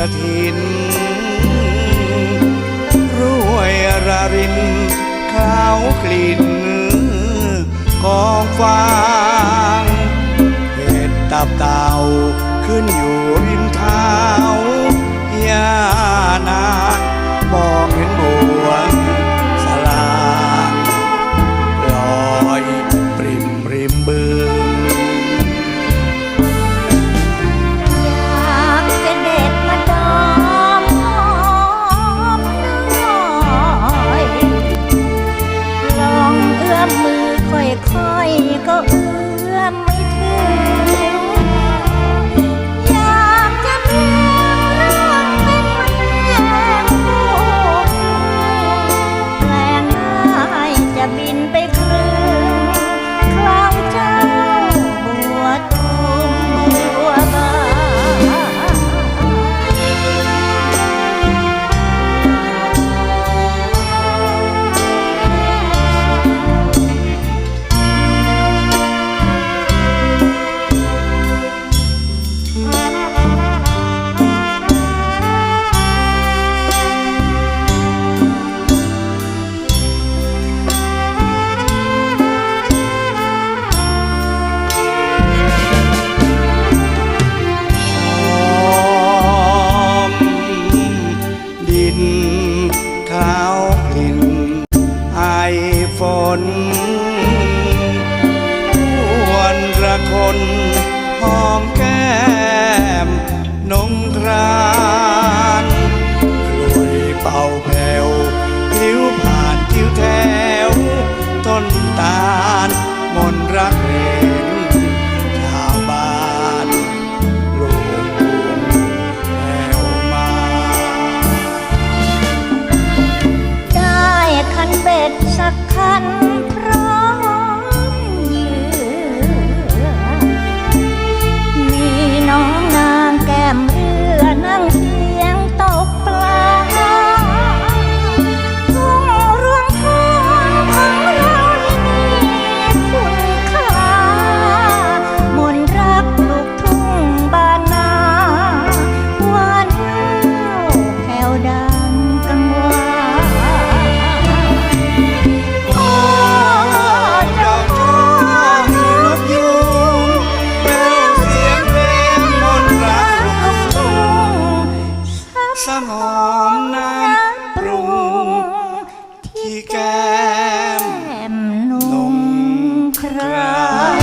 ระถินรวยระรินข้าวกลิ่นกองฟางเห็ดตับเต่าขึ้นอยู่ คนหอมแก้มนงครานรวยเป่าแผ่วผิวผ่านผิวแถว ต้นตาลมนรักเห็นชาวบ้านลูวแผวมา ได้คันเบ็ดสักคัน 아